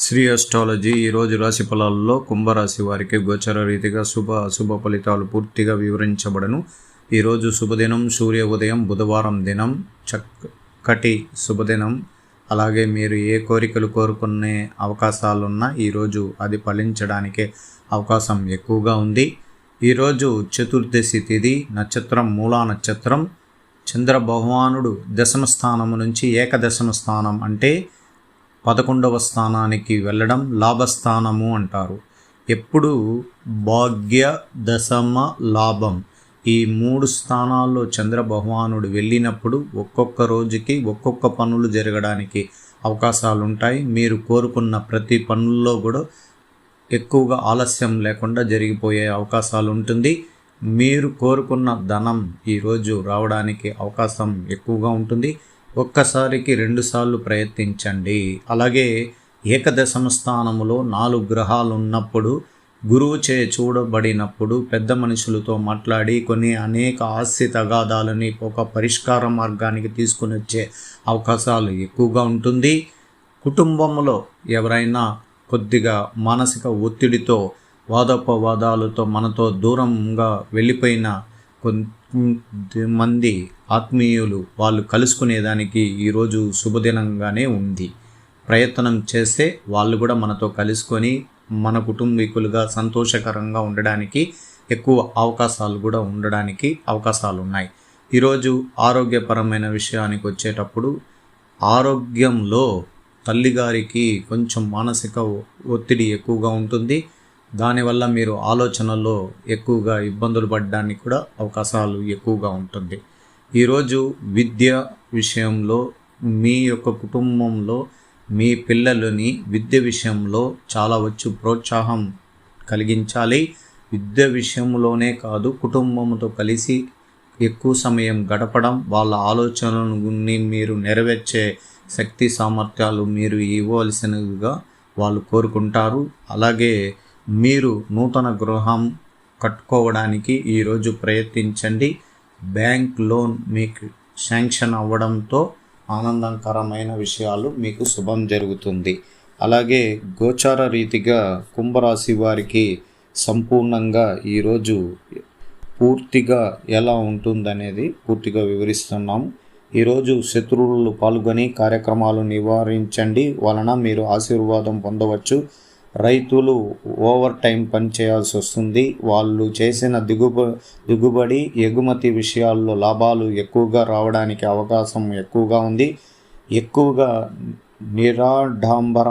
Shri astrology ఈరోజు రాశి ఫలాల్లో కుంభరాశి వారికి గోచర రీతిగా శుభ అశుభ ఫలితాలు పూర్తిగా వివరించబడను. ఈరోజు శుభదినం సూర్య ఉదయం బుధవారం దినం చక్కటి శుభదినం. అలాగే మీరు ఏ కోరికలు కోరుకునే అవకాశాలున్నా ఈరోజు అది ఫలించడానికే అవకాశం ఎక్కువగా ఉంది. ఈరోజు చతుర్దశి తిథి నక్షత్రం మూలా నక్షత్రం. చంద్ర భగవానుడు దశమ స్థానం నుంచి ఏకదశమ స్థానం అంటే పదకొండవ స్థానానికి వెళ్ళడం లాభస్థానము అంటారు. ఎప్పుడు భాగ్య దశమ లాభం. ఈ మూడు స్థానాల్లో చంద్ర భగవానుడు వెళ్ళినప్పుడు ఒక్కొక్క రోజుకి ఒక్కొక్క పనులు జరగడానికి అవకాశాలు ఉంటాయి మీరు కోరుకున్న ప్రతి పనుల్లో కూడా ఎక్కువగా ఆలస్యం లేకుండా జరిగిపోయే అవకాశాలు ఉంటుంది మీరు కోరుకున్న ధనం ఈరోజు రావడానికి అవకాశం ఎక్కువగా ఉంటుంది. ఒక్కసారికి రెండుసార్లు ప్రయత్నించండి. అలాగే ఏకదశమ స్థానములో నాలుగు గ్రహాలు ఉన్నప్పుడు గురువు చే చూడబడినప్పుడు పెద్ద మనుషులతో మాట్లాడి కొన్ని అనేక ఆస్తి తగాదాలని ఒక పరిష్కార మార్గానికి తీసుకుని వచ్చే అవకాశాలు ఎక్కువగా ఉంటుంది. కుటుంబంలో ఎవరైనా కొద్దిగా మానసిక ఒత్తిడితో వాదోపవాదాలతో మనతో దూరంగా వెళ్ళిపోయిన కొంతమంది ఆత్మీయులు వాళ్ళు కలుసుకునేదానికి ఈరోజు శుభదినంగానే ఉంది. ప్రయత్నం చేస్తే వాళ్ళు కూడా మనతో కలుసుకొని మన కుటుంబీకులుగా సంతోషకరంగా ఉండడానికి ఎక్కువ అవకాశాలు కూడా ఉండడానికి అవకాశాలు ఉన్నాయి ఈరోజు ఆరోగ్యపరమైన విషయానికి వచ్చేటప్పుడు ఆరోగ్యంలో తల్లిగారికి కొంచెం మానసిక ఒత్తిడి ఎక్కువగా ఉంటుంది. దానివల్ల మీరు ఆలోచనలో ఎక్కువగా ఇబ్బందులు పడడానికి కూడా అవకాశాలు ఎక్కువగా ఉంటుంది. ఈరోజు విద్య విషయంలో మీ యొక్క కుటుంబంలో మీ పిల్లలని విద్య విషయంలో చాలా వచ్చి ప్రోత్సాహం కలిగించాలి. విద్య విషయంలోనే కాదు కుటుంబంతో కలిసి ఎక్కువ సమయం గడపడం వాళ్ళ ఆలోచనని మీరు నెరవేర్చే శక్తి సామర్థ్యాలు మీరు ఇవ్వవలసినవిగా వాళ్ళు కోరుకుంటారు. అలాగే మీరు నూతన గృహం కట్టుకోవడానికి ఈరోజు ప్రయత్నించండి. బ్యాంక్ లోన్ మీకు శాంక్షన్ అవ్వడంతో ఆనందకరమైన విషయాలు మీకు శుభం జరుగుతుంది. అలాగే గోచార రీతిగా కుంభరాశి వారికి సంపూర్ణంగా ఈరోజు పూర్తిగా ఎలా ఉంటుందనేది పూర్తిగా వివరిస్తున్నాం. ఈరోజు శత్రువులు పాల్గొని కార్యక్రమాలు నివారించండి. వలన మీరు ఆశీర్వాదం పొందవచ్చు. రైతులు ఓవర్ టైం పని చేయాల్సి వస్తుంది. వాళ్ళు చేసిన దిగుబ దిగుబడి ఎగుమతి విషయాల్లో లాభాలు ఎక్కువగా రావడానికి అవకాశం ఎక్కువగా ఉంది. ఎక్కువగా నిరాడంబరం